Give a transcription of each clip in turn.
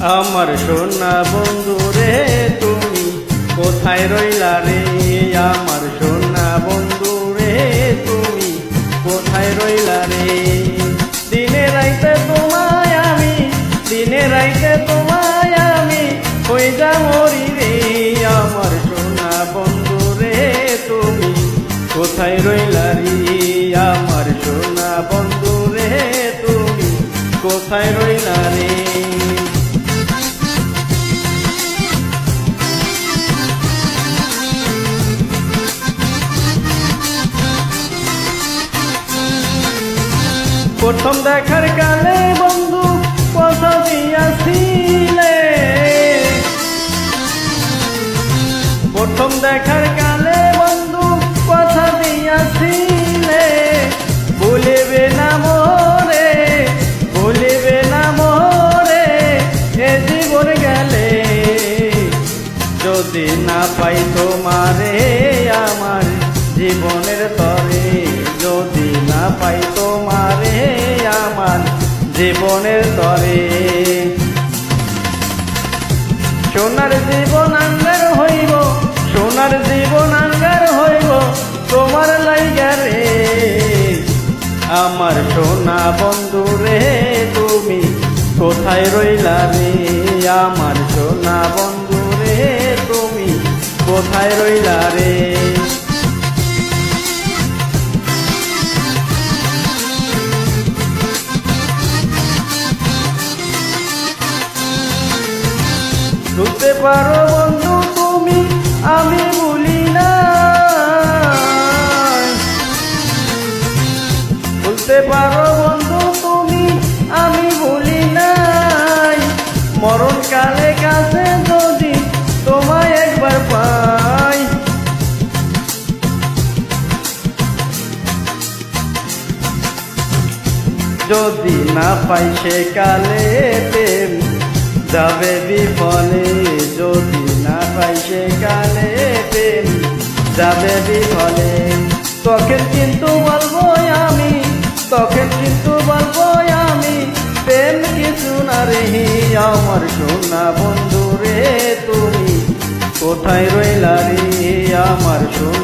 আমার সোনা বন্ধু রে, তুমি কোথায় রইলা রে? আমার সোনা বন্ধু রে, তুমি কোথায় রইলা রে? দিনে রাইতে তোমায় আমি, দিনে রাইতে তোমায় আমি হই যা মরি রে। আমার সোনা বন্ধু রে, তুমি কোথায় রইলা রে? আমার সোনা বন্ধু রে, তুমি কোথায় রইলা রে? প্রথম দেখার কালে বন্ধু কথা প্রথম দেখার কালে বন্ধু কথা দিয়াছিলে। বলিবে না মোরে বলিবে না মোরে, এ জীবন গেলে। যদি না পাই তোমারে আমার জীবনের তরে, যদি না পাই জীবনের তরে। সোনার জীবন আঙ্গার হইব, সোনার জীবন আঙ্গার হইব, তোমার লাইগা রে। আমার সোনা বন্ধু রে, তুমি কোথায় রইলা রে? আমার সোনা বন্ধু রে, তুমি কোথায় রইলা রে? বুঝতে পারো বন্ধু তুমি, আমি ভুলি না। বলতে পারো বন্ধু তুমি, আমি ভুলি নাই। মরণ কালে কাছে যদি তোমায় একবার পাই। যদি না পাই সে কালে যাবে বিফলে যদি না পাই সে কালে প্রেম। যাবে বিফলে, তখন কিন্তু বলব আমি, তখন কিন্তু বলব আমি, প্রেম কিছু না রে আমার সোনা বন্ধু রে তুমি। কোথায় রইলা রে আমার সোনা?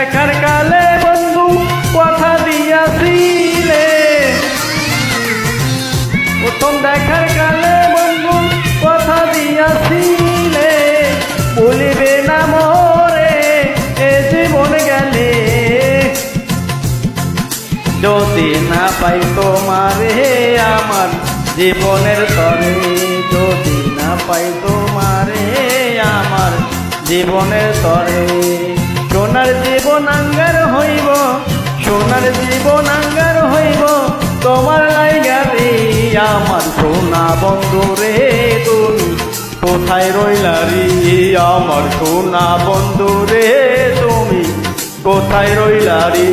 দেখার কালে বন্ধু কথা দিয়াছিলে প্রথম দেখার কালে বন্ধু কথা দিয়াছিলে বলিবে না মোরে, এ জীবন গেলে। যদি না পাই তোমারে, আমার জীবনের তরে। যদি না পাই তোমারে, আমার জীবনের তরে। সোনার জীবন আঙ্গার হইব, সোনার জীবন আঙ্গার হইব, তোমার লাইগা রে আমার সোনা বন্ধু রে তুমি। কোথায় রইলা রে আমার সোনা বন্ধু রে তুমি? কোথায় রইলা রে?